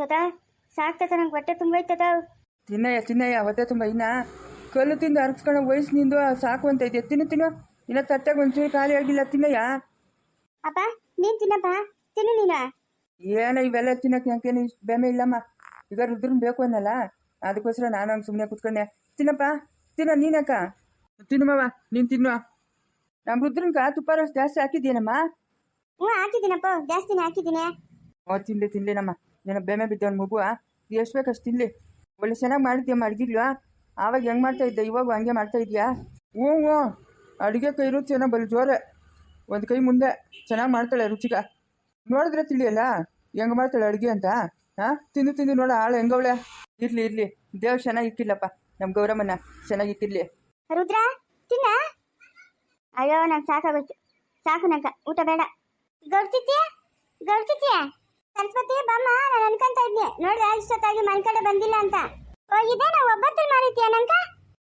ತದ ಸಾಕು ತದ ನಂಗೆ ಹೊಟ್ಟೆ ತುಂಬೈತದ ತಿನ್ನಯ್ಯ ತಿನ್ನಯ್ಯ ಹೊಟ್ಟೆ ತುಂಬ ಇನ್ನ. ಕಲ್ಲು ತಿಂದು ಅರ್ಸ್ಕೊಳ್ಳೋ ವಯಸ್ಸು ನಿಂದು ಸಾಕು ಅಂತ ಇದೆ. ತಿನ್ನು ತಿನ್ನು. ಇನ್ನ ತಟ್ಟಾಗ ಒಂಚೂರು ಖಾಲಿ ಆಗಿಲ್ಲ ತಿನ್ನಯ್ಯ. ಅಪ್ಪ ನೀನು ತಿನ್ನಪ್ಪ. ತಿನ್ನು ನೀನು. ಏನೋ ಇವೆಲ್ಲ ತಿನ್ನಕ್ಕೆ ನಂಗೇನು ಇಷ್ಟು ಬೆಮೆ ಇಲ್ಲಮ್ಮ. ಈಗ ರುದ್ರನ್ ಬೇಕು ಅನ್ನಲ್ಲ. ಅದಕ್ಕೋಸ್ಕರ ನಾನು ಹಂಗೆ ಸುಮ್ಮನೆ ಕುತ್ಕೊಂಡೆ. ತಿನ್ನಪ್ಪ ತಿನ್ನೋ ನೀನಕ್ಕ ತಿನ್ನುಮವ ನೀನು ತಿನ್ನು. ನಮ್ಮ ರುದ್ರನ್ಗ ತುಪ್ಪ ರಸ ಜಾಸ್ತಿ ಹಾಕಿದ್ದೀನಮ್ಮ. ಹ್ಞೂ ಹಾಕಿದ್ದೀನಪ್ಪ. ಜಾಸ್ತಿನೇ ಹಾಕಿದ್ದೀನಿ. ಓ ತಿನ್ಲಿ ತಿನ್ಲಿ ನಮ್ಮ ಬೇಮೆ ಬಿದ್ದವನ ಮಗು ಎಷ್ಟು ಬೇಕಷ್ಟು ತಿನ್ಲಿ. ಒಳ್ಳೆ ಚೆನ್ನಾಗಿ ಮಾಡಿದ್ಯಮ್ಮ ಅಡ್ಗಿಗ್ಲು ಆವಾಗ ಹೆಂಗೆ ಮಾಡ್ತಾ ಇದ್ದೆ? ಇವಾಗ ಹಂಗೆ ಮಾಡ್ತಾ ಇದೆಯಾ? ಹ್ಞೂ ಹ್ಞೂ. ಅಡುಗೆ ಕೈ ರುಚಿ ಏನೋ ಬರೀ ಜೋರೆ. ಒಂದು ಕೈ ಮುಂದೆ. ಚೆನ್ನಾಗಿ ಮಾಡ್ತಾಳೆ ರುಚಿಗ. ನೋಡಿದ್ರೆ ತಿಳಿಯಲ್ಲ? ಹೆಂಗೆ ಮಾಡ್ತಾಳೆ ಅಡುಗೆ ಅಂತ ಹಾಂ ತಿಂದು ತಿಂದು ನೋಡ, ಆಳು ಹೆಂಗವಳೆ. ಇರಲಿ ಇರಲಿ. ದೇವ್ ಚೆನ್ನಾಗಿ ಇಕ್ಕಿಲ್ಲಪ್ಪ. ನಮ್ಮ ಗೌರಮ್ಮನ ಚೆನ್ನಾಗಿ ಇಕ್ಕಿರ್ಲಿ. ರುದ್ರ, ತಿನ್ನ? ಅಯ್ಯೋ, ನಂಗೆ ಸಾಕಾಗೋಯ್ತು. ಸಾಕು ನಂಗ. ಊಟ ಬೇಡ. ಗೌರ್ತಿತ್ಯ ಗೌಡ್ತಿತ್ತಿ ಸರಸ್ವತಿ ಬಮ್ಮ ನಾನು ಅನ್ಕೊಂತ ಇದ್ದೆ. ನೋಡ್ರಿ ಇಷ್ಟೊತ್ತಾಗಿ ಮನ್ಕಡೆ ಬಂದಿಲ್ಲ ಅಂತ. ಹೋಗಿದೆ ನಾವು ಒಬ್ಬತ್ತಲ್ ಮಾಡಿದ್ಯಾ ನಂಕ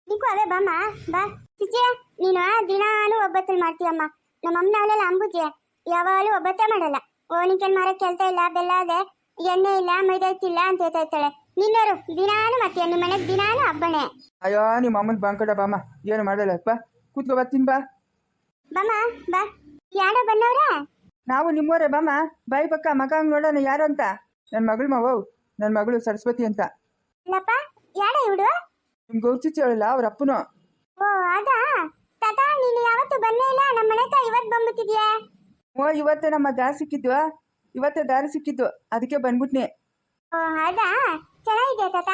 ನಿಕ್ಕು ಅದೇ ಬಮ್ಮ. ಬಾ. ಚಿಚಿ ನೀನು ದಿನಾನು ಒಬ್ಬತ್ತಲ್ ಮಾಡ್ತೀಯಮ್ಮ. ನಮ್ಮ ಅಮ್ಮನ ಅವಳೆಲ್ಲ ಅಂಬುಜೆ. ಯಾವಾಗಲೂ ಒಬ್ಬತ್ತೇ ಮಾಡಲ್ಲ. ಓನಿಕೆನ್ ನಿಂಕೇನು ಮಾರಕ್ಕೆ ಕೆಲಸ ಇಲ್ಲ ಬೆಲ್ಲ ಅದೆ. ಎಣ್ಣೆ ಇಲ್ಲ ಮೈದಾ ಹಿಟ್ಟಿಲ್ಲ ಅಂತ ಹೇಳ್ತಾ ಇರ್ತಾಳೆ. ನಿನ್ನೋರು ದಿನಾನು ಮಾಡ್ತೀಯ. ನಿಮ್ಮ ಮನೆಗೆ ದಿನಾನು ಹಬ್ಬನೇ. ಅಯ್ಯೋ ನಿಮ್ಮ ಅಮ್ಮನ ಬಂಕಡ ಬಾಮ ಏನು ಮಾಡಲ್ಲ ಅಪ್ಪ ಕೂತ್ಕೋ ಬಾ ತಿನ್ ಬಾ ಬಮ್ಮ ಬಾ. ಯಾರೋ ಬಂದವ್ರೆ? ನಾವು ನಿಮ್ಮವರೇ ಬಾಮ್ಮ ಬಾಯಿ ಪಕ್ಕ ಮಗ ಹಂಗೆ ನೋಡೋಣ ಯಾರು ಅಂತ? ನನ್ನ ಮಗಳು ಮಾವು. ನನ್ನ ಮಗಳು ಸರಸ್ವತಿ ಅಂತ. ಇಲ್ಲಪ್ಪ ಯಾರೋ ಇವಳು? ನಿಮ್ ಗೌಚಿಚ್ಚಿ ಹೇಳಲ್ಲ ಅವ್ರ ಅಪ್ಪನು. ಓ ಅದಾ? ತಾತ ನೀನು ಯಾವತ್ತು ಬಂದಿಲ್ಲ ಇಲ್ಲ? ನಮ್ಮ ಮನೆ ಹತ್ರ ಇವತ್ತು ಬಂದ್ಬಿಟ್ಟಿದ್ಯಾ? ಓ ಇವತ್ತೇ ನಮ್ಮ ದಾರಿ ಸಿಕ್ಕಿದ್ದು ಇವತ್ತೇ ದಾರಿ ಸಿಕ್ಕಿದ್ದು. ಅದಕ್ಕೆ ಬಂದ್ಬಿಟ್ನಿ. ಓ ಅದಾ? ಚೆನ್ನಾಗಿದ್ಯಾ ತಾತ?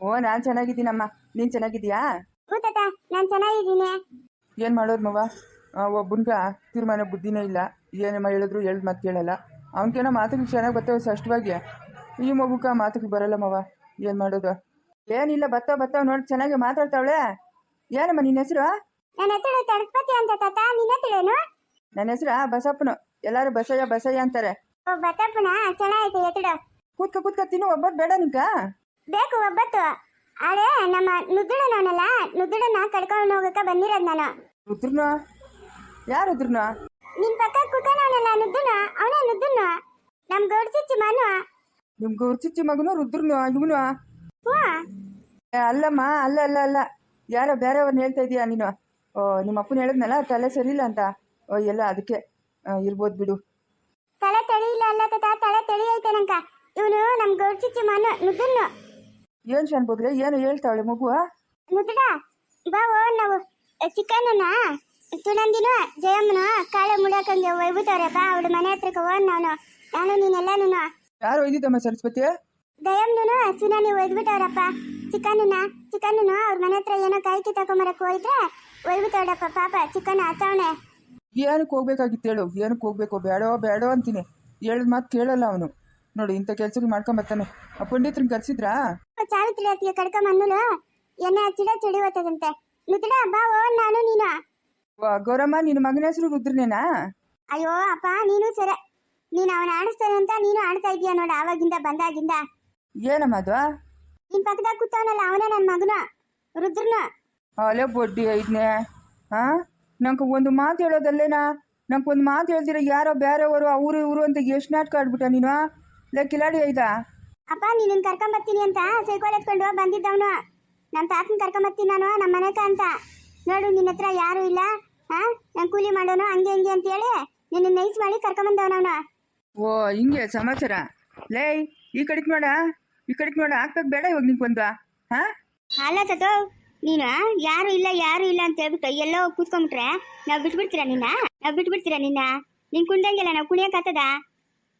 ಓ ನಾನು ಚೆನ್ನಾಗಿದ್ದೀನಮ್ಮ. ನೀನು ಚೆನ್ನಾಗಿದ್ಯಾ ಹ್ಞೂ ತಾತ ನಾನು ಚೆನ್ನಾಗಿದ್ದೀನಿ. ಏನು ಮಾಡೋದು ಮವ? ಒಬ್ಬನ್ಗ ತೀರ್ಮಾನ ಬುದ್ಧಿನೇ ಇಲ್ಲ. ಏನಮ್ಮ ಹೇಳಿದ್ರು? ಹೇಳ್ದು ಮಾತು ಕೇಳಲ್ಲ. ಅವನಿಗೇನೋ ಮಾತುಗಳು ಚೆನ್ನಾಗಿ ಬರ್ತವೆ ಸ್ಪಷ್ಟವಾಗಿ ಈ ಮಗುಕ ಮಾತುಗಳು ಬರಲ್ಲ ಮವ ಏನು ಮಾಡೋದು? ಏನಿಲ್ಲ ಬತ್ತ ಬತ್ತ ನೋಡಿ ಚೆನ್ನಾಗಿ ಮಾತಾಡ್ತಾವಳೆ. ಏನಮ್ಮ ನಿನ್ನ ಹೆಸರು? ನನ್ನ ಹೆಸರು ತಡಸ್ಪತಿ ಅಂತ ತಾತ ನಿನ್ನ ನನ್ನ ಹೆಸರು ಬಸಪ್ಪನು. ಎಲ್ಲರೂ ಬಸಯ್ಯ ಬಸಯ್ಯ ಅಂತಾರೆ. ಓ ಬತ್ತಪ್ಪನ ಚೆನ್ನಾಗೈತೆ ಎತ್ತಡು ಕೂತ್ಕ ಕೂತ್ಕ ತಿನ್ನು ಒಬ್ಬರು ಬೇಡ ನಿಂಕ ಬೇಕು ಒಬ್ಬತ್ತು ಆದ್ರೆ ನಮ್ಮ ನುದ್ದುಡನವನಲ್ಲ ನುದ್ದುಡನ್ನ ಕಡ್ಕೊಂಡು ಹೋಗಕ್ಕೆ ಬಂದಿರೋದು ನಾನು. ರುದ್ರನು ಯಾರು ರುದ್ರನು ನಿನ್ ಪಕ್ಕ ಕುಕ್ಕನವನಲ್ಲ ನುದ್ದುನ ಅವನೇ ನುದ್ದುನ. ನಮ್ ಗೌಡ್ಸಿಚ್ಚಿ ಮನು ನಿಮ್ ಗುರ್ಚಿಚ್ಚಿ ಮಗನು ರುದ್ರನು ಇವನು? ಹ್ಞೂ ಅಲ್ಲಮ್ಮ ಅಲ್ಲ ಅಲ್ಲ ಅಲ್ಲ. ಯಾರೋ ಬೇರೆಯವ್ರನ್ನ ಹೇಳ್ತಾ ಇದೀಯಾ ನೀನು? ಓ ನಿಮ್ಮ ಅಪ್ಪನ ಹೇಳಿದ್ನಲ್ಲ ತಲೆ ಸರಿಯಿಲ್ಲ ಅಂತ. ಓ ಎಲ್ಲ ಅದಕ್ಕೆ ಆ, ಇರ್ಬೋದು ಬಿಡು. ತಲೆ ತಳಿ ಇಲ್ಲ ಅಲ್ಲ ತಾತ ತಲೆ ತಳಿ ಐತೆ ನಂಕ ಇವನು ನಮ್ ಗೌಡ್ಚಿಚ್ಚಿ ಮನು ನುದ್ದುನ್ನು ಏನು ಶಾನ್ಬೋದ್ರೆ ಏನು ಹೇಳ್ತಾವಳೆ ಮಗು ನುದ್ದುಡ ಬಾ ಓ ನಾವು ಚಿಕ್ಕಣ್ಣನ. ಸುನಂದಿನ ಜಯಮ್ಮನ ಕಾಳೆ ಮುಳಕಂಗೆ ಒಯ್ಬಿಟ್ಟವ್ರೆ ಬಾ ಅವಳು ಮನೆ ಹತ್ರಕ್ಕೆ ಹೋಗ್ ನಾನು ನಾನು ನೀನೆಲ್ಲನೂ ಯಾರು ಒಯ್ದಿದ್ದಮ್ಮ ಸರಸ್ವತಿ ದಯಮ್ನು ಸುನಾನಿ ಒಯ್ದ್ಬಿಟ್ಟವ್ರಪ್ಪ. ಚಿಕನ್ನ ಚಿಕ್ಕಣ್ಣನ ಅವ್ರ ಮನೆ ಹತ್ರ ಏನೋ ಕಾಯ್ಕಿ ತಗೊಂಬರಕ್ ಹೋಯ್ದ್ರೆ ಒಯ್ಬಿಟ್ಟವ್ರಪ್ಪ ಪಾಪ ಚಿಕನ್ ಹತ್ತವಣೆ. ಏನಕ್ಕೆ ಹೋಗ್ಬೇಕಾಗಿತ್ತು ಹೇಳು ಏನಕ್ಕೆ ಹೋಗ್ಬೇಕು? ಬೇಡೋ ಬೇಡೋ ಅಂತೀನಿ. ಹೇಳಿದ ಮಾತು ಕೇಳಲ್ಲ ಅವನು. ನೋಡಿ ಇಂಥ ಕೆಲ್ಸಗಳು ಮಾಡ್ಕೊಂಬರ್ತಾನೆ ಆ ಪಂಡಿತ್ರನ್ನ ಕರ್ಸಿದ್ರಾ? ಸಾವಿತ್ರಿ ಅತ್ತಿಗೆ ಕಡ್ಕ ಮಣ್ಣುಲು ಎಣ್ಣೆ ಹಚ್ಚಿಡ ಚಳಿ ಹೋಗ್ತದಂತೆ ಬಾ ಓ ನಾನು ನೀನು. ಗೌರಮ್ಮ ನಿನ್ನ ಮಗನ ಹೆಸರು ರುದ್ರನೇನಾ? ಅಯ್ಯೋ ಅಪ್ಪ ನೀನು ಸರಿ. ನೀನು ಅವನ ಆಡಿಸ್ತಾನೆ ಅಂತ ನೀನು ಆಡ್ತಾ ಇದೀಯ ನೋಡ ಆವಾಗಿಂದ ಬಂದಾಗಿಂದ. ಏನಮ್ಮ ಅದು? ನಿನ್ ಪಕ್ಕದಾಗ ಕೂತವನಲ್ಲ ಅವನೇ ನನ್ನ ಮಗನ? ರುದ್ರನ? ಅಲೆ ಬೊಡ್ಡಿ ಐದ್ನೆ. ಹಾ ನಂಗೆ ಒಂದು ಮಾತು ಹೇಳೋದಲ್ಲೇನಾ? ನಂಗೆ ಒಂದು ಮಾತು ಹೇಳ್ದಿರ ಯಾರೋ ಬೇರೆಯವರು ಅವರು ಇವರು ಅಂತ ಎಷ್ಟು ನಾಟಕ ಆಡ್ಬಿಟ್ಟ ನೀನು? ಲೇ ಕಿಲಾಡಿ ಐದಾ. ಅಪ್ಪ ನೀನು ಕರ್ಕೊಂಬರ್ತೀನಿ ಅಂತ? ಸೈಕೋಲ್ ಎತ್ಕೊಂಡು ಬಂದಿದ್ದವನು. ನಮ್ಮ ತಾತನ ಕರ್ಕೊಂಬರ್ತೀನಿ ನಾನು ನಮ್ಮ ಮನೆಕ ಅಂತ ನೋಡು ನಿನ್ನ ಹತ್ರ ಯಾರು ಇಲ್ಲ. ಹಾ? ನಾನು ಕೂಲಿ ಮಾಡೋನು ಹಂಗೆ ಹಂಗೆ ಅಂತ ಹೇಳಿ ನಿನ್ನ ನೈಸ್ ಮಾಡಿ ಕರ್ಕೊಂಬಂದವನವನು ಓ ಹಿಂಗೆ ಸಮಾಚಾರ? ಲೇ ಈ ಕಡೆಗೆ ನೋಡ ಈ ಕಡೆಗೆ ನೋಡ ಹಾಕ್ಬೇಕು ಬೇಡ ಇವಾಗ ನಿಂಗೆ ಬಂದ. ಹಾ? ಅಲ್ಲ ತತೋ ನೀನು ಯಾರು ಇಲ್ಲ ಯಾರು ಇಲ್ಲ ಅಂತ ಹೇಳ್ಬಿಟ್ಟು ಎಲ್ಲೋ ಕೂತ್ಕೊಂಡ್ಬಿಟ್ರೆ ನಾವು ಬಿಟ್ಬಿಡ್ತೀರಾ ನಿನ್ನ? ನಾವು ಬಿಟ್ಬಿಡ್ತೀರಾ ನಿನ್ನ? ನಿನ್ ಕುಂದಂಗೆಲ್ಲ ನಾವು ಕುಣಿಯಕ್ಕಾಗ್ತದ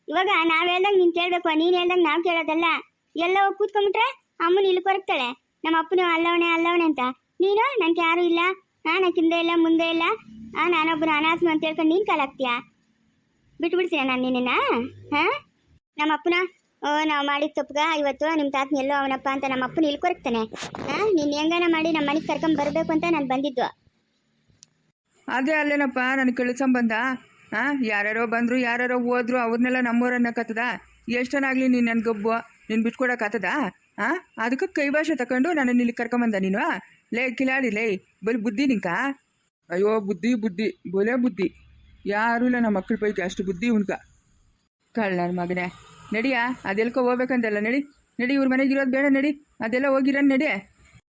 ಇವಾಗ ನಾವ್ ಹೇಳ್ದಂಗೆ ನೀನ್ ಕೇಳ್ಬೇಕು ನೀನು ಹೇಳ್ದಂಗೆ ನಾವು ಕೇಳೋದಲ್ಲ. ಎಲ್ಲ ಹೋಗಿ ಕೂತ್ಕೊಂಡ್ಬಿಟ್ರೆ ಅಮ್ಮನ ಇಲ್ಲಿ ಕೊರಗ್ತಾಳೆ ನಮ್ಮ ಅಪ್ಪನು ಅಲ್ಲವಣೆ ಅಲ್ಲವಣೆ ಅಂತ. ನೀನು ನನಗೆ ಯಾರು ಇಲ್ಲ ಕಿಂದೆ ಹಿಂದೆ ಇಲ್ಲ, ಮುಂದೆ ಇಲ್ಲ. ಆ, ನಾನೊಬ್ರು ಅನಾಥನು ಅಂತ ಹೇಳ್ಕೊಂಡು ನೀನ್ ಕಾಲಾಗ್ತೀಯಾ ಬಿಟ್ಬಿಡ್ತೀಯ ನಾನು ನಿನ್ನ ಹಾ? ನಮ್ಮ ಅಪ್ಪನ ಓ, ನಾವು ಮಾಡಿದ ತಪ್ಪಗ ಇವತ್ತು ನಿಮ್ಮ ತಾತನ ಎಲ್ಲೋ ಅವನಪ್ಪ ಅಂತ ನಮ್ಮ ಅಪ್ಪನ ಕೊರಕ್ತಾನೆ. ಹಾ, ನೀನು ಹೆಂಗಾನ ಮಾಡಿ ನಮ್ಮ ಮನೆಗೆ ಕರ್ಕೊಂಡ್ ಬರಬೇಕು ಅಂತ ನಾನು ಬಂದಿದ್ದು. ಅದೇ ಅಲ್ಲೇನಪ್ಪ ನನಗೆ ಕಳ್ಳ ಸಂಬಂಧ? ಹಾಂ, ಯಾರ್ಯಾರೋ ಬಂದರು, ಯಾರ್ಯಾರೋ ಹೋದ್ರು, ಅವ್ರನ್ನೆಲ್ಲ ನಮ್ಮೂರನ್ನಕತ್ತದ ಎಷ್ಟನಾಗಲಿ ನೀನು ನನ್ನ ಗಬ್ಬು? ನೀನು ಬಿಟ್ಕೊಡಕತ್ತದ ಹಾಂ, ಅದಕ್ಕೆ ಕೈ ಭಾಷೆ ತಗೊಂಡು ನನ್ನ ಇಲ್ಲಿ ಕರ್ಕೊಂಬಂದ ನೀನು? ಲೇ ಕಿಲಾಡಿ, ಲೇ ಬರೀ ಬುದ್ಧಿ ನಿಂಕ? ಅಯ್ಯೋ, ಬುದ್ಧಿ ಬುದ್ಧಿ, ಬೋಲೆ ಬುದ್ಧಿ. ಯಾರೂ ಇಲ್ಲ ನಮ್ಮ ಮಕ್ಕಳ ಪೈಕಿ, ಅಷ್ಟು ಬುದ್ಧಿ ಉಣ್ಕ ಕಳ್ಳನ ಮಗನೇ, ನಡಿಯಾ, ಅದೆಲ್ಕೋ ಹೋಗ್ಬೇಕಂದಲ್ಲ ನಡಿ. ನಡಿ, ಇವ್ರ ಮನೆಗೆ ಇರೋದು ಬೇಡ ನಡಿ. ಅದೆಲ್ಲ ಹೋಗಿರೋ ನಡಿ.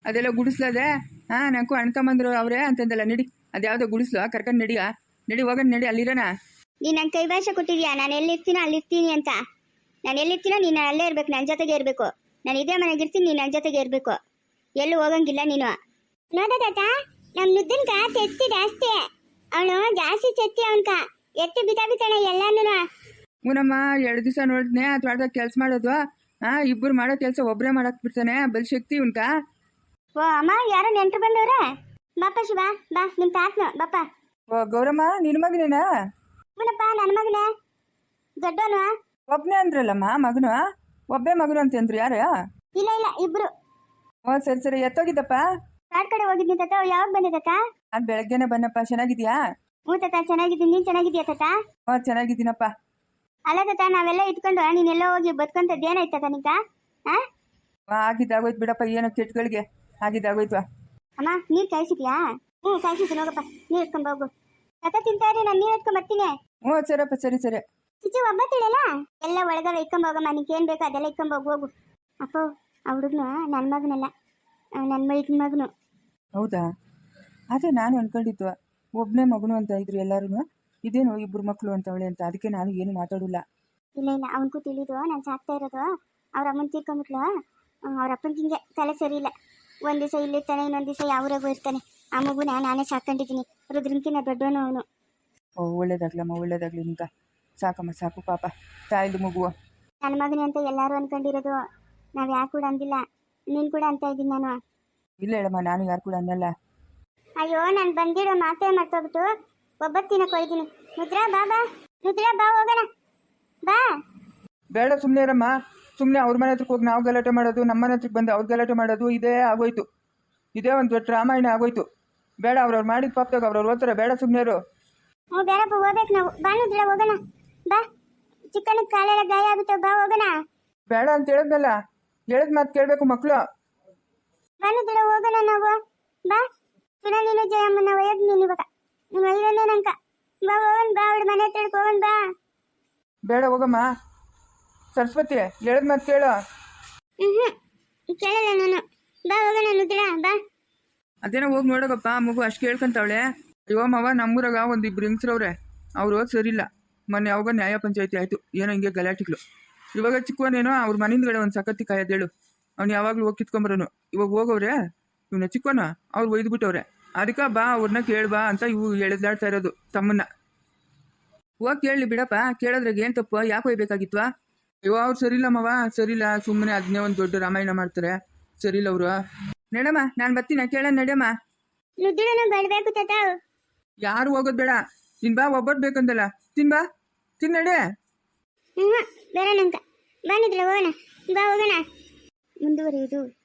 ಅದೆಲ್ಲ ಗುಡಿಸ್ಲದೆ? ಹಾಂ, ನಂಗೂ ಅಣ್ಕೊಂಬಂದ್ರು ಅವರೇ ಅಂತಂದೆಲ್ಲ ನಡಿ. ಅದ್ಯಾವುದೋ ಗುಡಿಸ್ಲು, ಕರ್ಕೊಂಡು ನಡಿಯಾ. ನಡಿ ಹೋಗೋಣ ನಡಿ ಅಲ್ಲಿರೋಣ ನೀನು ನಂಗೆ ಕೈ ಭಾಷೆ ಕೊಟ್ಟಿದ್ಯಾ? ನಾನು ಎಲ್ಲಿರ್ತೀನೋ ಅಲ್ಲಿರ್ತೀನಿ ಅಂತ. ನಾನು ಎಲ್ಲಿರ್ತೀನೋ ನೀನು ಅಲ್ಲೇ ಇರ್ಬೇಕು ನನ್ನ ಜೊತೆಗೆ ಇರಬೇಕು. ನಾನು ಇದೇ ಮನೆಗೆ ಇರ್ತೀನಿ, ನೀನು ನನ್ನ ಜೊತೆಗೆ ಇರಬೇಕು. ಎಲ್ಲೂ ಹೋಗಂಗಿಲ್ಲ ನೀನು. ನೋಡ ತಾತ ನಮ್ಮ ನುದ್ದನ್ಕ ತೆತ್ತಿ ಜಾಸ್ತಿ ಅವನು ಜಾಸ್ತಿ ಚೆತ್ತಿ ಅವನ್ಕ ಎತ್ತಿ ಬಿತಾ ಬಿತಾನೆ ಎಲ್ಲಾನು ಮುನಮ್ಮ ಎರಡು ದಿವಸ ನೋಡಿದ್ನೆ ಅದ್ರೊಳಗೆ ಕೆಲಸ ಮಾಡೋದು. ಹಾ ಇಬ್ಬರು ಮಾಡೋ ಕೆಲಸ ಒಬ್ಬರೇ ಮಾಡಕ್ ಬಿಡ್ತಾನೆ ಬಲ್ ಶಕ್ತಿ ಉಂಟ ಓ ಅಮ್ಮ ಯಾರೋ ನೆಂಟ್ರು ಬಂದವ್ರೆ? ಬಾಪ ಶಿವ ಬಾ ನಿಮ್ ತಾತ್ನ ಬಾಪ ಓ ಗೌರಮ್ಮ ನಿನ್ ಮಗನೇನಾ? ಇವನಪ್ಪ ನನ್ನ ಮಗನೇ. ದೊಡ್ಡವನು? ಒಬ್ಬನೇ ಅಂದ್ರಲ್ಲಮ್ಮ ಮಗನು? ಒಬ್ಬೇ ಮಗನು ಅಂತಂದ್ರು ಯಾರು? ಇಲ್ಲ ಇಲ್ಲ ಇಬ್ರು. ಓ ಸರಿ ಸರಿ. ಎತ್ತೋಗಿದ್ದಪ್ಪ? ಕಾಡ್ ಕಡೆ ಹೋಗಿದ್ದೀನಿ ತಾತ. ಯಾವಾಗ ಬಂದೆ ತಾತ? ನಾನು ಬೆಳಗ್ಗೆನೆ ಬನ್ನಪ್ಪ ಚೆನ್ನಾಗಿದ್ಯಾ? ಹ್ಞೂ ತಾತ ಚೆನ್ನಾಗಿದ್ದೀನಿ. ನೀನು ಚೆನ್ನಾಗಿದ್ಯಾ ತಾತ? ಓ ಚೆನ್ನಾಗಿದ್ದೀನಪ್ಪ. ಅಲ್ಲ ತಾತ ನಾವೆಲ್ಲ ಇಟ್ಕೊಂಡು ನೀನೆಲ್ಲ ಹೋಗಿ ಬದುಕಂತದ್ದು ಏನಾಯ್ತು ತಾತ ನಿಂಗ? ಆ? ಆ, ಆಗಿದ್ದಾಗೋಯ್ತು ಬಿಡಪ್ಪ. ಏನೋ ಕೆಟ್ಟಗಳಿಗೆ. ಆಗಿದ್ದಾಗೋಯ್ತು ಅಮ್ಮ ನೀರು ಕಾಯಿಸಿದ್ಯಾ? ಹ್ಞೂ ಕಾಯಿಸಿದ್ದೀನಿ ಹೋಗಪ್ಪ ನೀರು ಇಟ್ಕೊಂಡು ಹೋಗು. ತಾತ ತಿಂತಾ ಇರಿ ನಾನು ನೀರು ಇಟ್ಕೊಂಡು ಬರ್ತೀನಿ. ಹ್ಞೂ ಸರಪ್ಪ ಸರಿ ಸರಿ. ಚಿಚ್ಚಿ ಒಬ್ಬತ್ತಿಳಲ್ಲ ಎಲ್ಲ ಒಳಗಡೆ ಇಟ್ಕೊಂಡ್ ಹೋಗಮ್ಮ. ನಿಂಗೆ ಏನು ಬೇಕು ಅದೆಲ್ಲ ಇಟ್ಕೊಂಡ್ ಹೋಗು ಹೋಗು. ಅಪ್ಪೋ. ಆ ಹುಡುಗನು ನನ್ನ ಮಗನಲ್ಲ ನನ್ನ ಮೈದಿನ ಮಗನು. ಹೌದಾ? ಅದೇ ನಾನು ಅನ್ಕೊಂಡಿದ್ದು ಒಬ್ಬನೇ ಮಗನು ಅಂತ ಇದ್ರು ಎಲ್ಲರೂ ಇದೇನು ಇಬ್ಬರು ಮಕ್ಕಳು ಅಂತವಳೆ ಅಂತ ಅದಕ್ಕೆ ನಾನು ಏನು ಮಾತಾಡಿಲ್ಲ. ಇಲ್ಲ ಇಲ್ಲ ಅವನಿಗೂ ತಿಳಿದು ನಾನು ಸಾಕ್ತಾ ಇರೋದು ಅವ್ರ ಅಮ್ಮನ ತೀರ್ಕೊಂಬಿಟ್ಲು ಅವ್ರ ಅಪ್ಪನ ಹಿಂಗೆ ತಲೆ ಸರಿ ಇಲ್ಲ. ಒಂದು ದಿವಸ ಇಲ್ಲಿರ್ತಾನೆ ಇನ್ನೊಂದು ದಿವಸ ಯಾವ್ರಾಗೂ ಇರ್ತಾನೆ. ಆ ಮಗುನ ನಾನೇ ಸಾಕೊಂಡಿದ್ದೀನಿ ರುದ್ರನ್ಕಿನ್ನ ದೊಡ್ಡವನು ಅವನು. ಓ ಒಳ್ಳೇದಾಗ್ಲಮ್ಮ ಒಳ್ಳೇದಾಗ್ಲಿ ನಿಂಕ. ಸಾಕಮ್ಮ ಸಾಕು ಪಾಪ ತಾಯಿದು ಮಗುವ. ನನ್ನ ಮಗನೇ ಅಂತ ಎಲ್ಲರೂ ಅನ್ಕೊಂಡಿರೋದು ನಾವು ಯಾರು ಕೂಡ ಅಂದಿಲ್ಲ. ನೀನು ಕೂಡ ಅಂತ ಇದ್ದೀನಿ ನಾನು. ಇಲ್ಲ ಹೇಳಮ್ಮ ನಾನು ಯಾರು ಕೂಡ ಅಂದಲ್ಲ. ಅಯ್ಯೋ ನಾನು ಬಂದಿರೋ ಮಾತೇ ಮರ್ತೋಗ್ಬಿಟ್ಟು ಒಬ್ಬತ್ತಿನ ಕೊಯ್ದೀನಿ. ರುದ್ರಾ ಬಾ ಬಾ. ಮುದ್ರಾ ಬಾ ಹೋಗಣ. ಬಾ. ಬೇಡ ಸುಮ್ಮನೆ ಇರಮ್ಮ. ಸುಮ್ಮನೆ ಅವ್ರ ಮನೆ ಹತ್ರಕ್ಕೆ ಹೋಗಿ ನಾವು ಗಲಾಟೆ ಮಾಡೋದು ನಮ್ಮ ಮನೆ ಹತ್ರಕ್ಕೆ ಬಂದು ಅವ್ರ ಗಲಾಟೆ ಮಾಡೋದು ಇದೇ ಆಗೋಯ್ತು. ಇದೇ ಒಂದು ದೊಡ್ಡ ರಾಮಾಯಣ ಆಗೋಯ್ತು. ಬೇಡ ಅವ್ರವ್ರು ಮಾಡಿದ ಪಾಪದಾಗ ಅವ್ರವ್ರು ಓದ್ತಾರೆ. ಬೇಡ ಸುಮ್ಮನೆ ಇರು. ಹ್ಞೂ ಬೇಡಪ್ಪ ಹೋಗ್ಬೇಕು ನಾವು. ಬಾ ರುದ್ರಾ ಹೋಗೋಣ. ಬಾ. ಚಿಕ್ಕನಿಗೆ ಕಾಲೆಲ್ಲ ಗಾಯ ಆಗುತ್ತೆ ಬಾ ಹೋಗೋಣ. ಬೇಡ ಅಂತ ಹೇಳಿದ್ನಲ್ಲ. ಹೇಳಿದ ಮಾತು ಕೇಳಬೇಕು ಮಕ್ಕಳು ಬನ್ನಿದ್ರೆ ಹೋಗೋಣ ನಾವು. ಬಾ. ಪುನಃ ನೀನು ಜಯಮ್ಮನ ಒಯ್ಯದ್ ನೀನು ಇವಾಗ. ನೀನು ಒಯ್ಯೋಣ ನಂಕ ಬಾ ಹೋಗೋಣ ಬಾ ಅವಳ ಮನೆ ಹತ್ರ ಹೋಗೋಣ ಬಾ. ಬೇಡ ಹೋಗಮ್ಮ. ಸರಸ್ವತಿ ಹೇಳಿದ ಮಾತು ಕೇಳು. ಹ್ಞೂ ಕೇಳಲ್ಲ ನಾನು. ಬಾ ಹೋಗೋಣ ನುದ್ರ ಬಾ. ಅದೇನೋ ಹೋಗಿ ನೋಡೋಕಪ್ಪ ಮಗು ಅಷ್ಟು ಕೇಳ್ಕೊಂತವಳೆ. ಅಯ್ಯೋ ಮಾವ ನಮ್ಮೂರಾಗ ಒಂದು ಇಬ್ರು ಹೆಂಗ್ಸ್ರವ್ರೆ. ಅವ್ರು ಇಲ್ಲ ಮೊನ್ನೆ ಯಾವಾಗ ನ್ಯಾಯ ಪಂಚಾಯತಿ ಆಯಿತು. ಏನೋ ಹಿಂಗೆ ಗಲಾಟಿಗಳು. ಇವಾಗ ಚಿಕ್ಕವನೇನೋ ಅವ್ರ ಮನೆಯಿಂದಗಡೆ ಒಂದು ಸಕತ್ತಿ ಕಾಯೋದೇಳು ಅವ್ನು ಯಾವಾಗಲೂ ಹೋಗಿ ಕಿತ್ಕೊಂಬರೋನು. ಇವಾಗ ಹೋಗವ್ರೆ ಇವನ ಚಿಕ್ಕವನ ಅವ್ರು ಒಯ್ದುಬಿಟ್ಟವ್ರೆ. ಅದಕ್ಕೆ ಬಾ ಅವ್ರನ್ನ ಕೇಳ್ಬಾ ಅಂತ ಇವು ಎಳೆದಾಡ್ತಾ ಇರೋದು ತಮ್ಮನ್ನ. ಹೋಗಿ ಕೇಳಿ ಬಿಡಪ್ಪ ಕೇಳೋದ್ರಾಗ ಏನು ತಪ್ಪು ಯಾಕೆ ಹೋಯ್ಬೇಕಾಗಿತ್ವ ಅಯ್ಯೋ ಅವ್ರು ಸರಿಯಿಲ್ಲ ಸರಿ ಸರಿಯಿಲ್ಲ ಸುಮ್ಮನೆ ಅದನ್ನೇ ಒಂದು ದೊಡ್ಡ ರಾಮಾಯಣ ಮಾಡ್ತಾರೆ. ಸರಿಯಿಲ್ಲ ಅವರು. ನಡಮ್ಮ ನಾನು ಬರ್ತೀನ ಕೇಳ ನಡಮ್ಮ ಯಾರು ಹೋಗೋದು ಬೇಡ. ನಿನ್ ಬಾ ಒಬ್ಬಟ್ಟು ಬೇಕಂದಲ್ಲ. ತಿನ್ ಬಾ ತಿನ್ ನಡೆ ಹ್ಞೂ ಬೇಡ ನಂಕ ಬಾ ನಿದ್ರೆ ಹೋಗೋಣ. ಬಾ ಹೋಗೋಣ. ಮುಂದುವರಿಯುವುದು.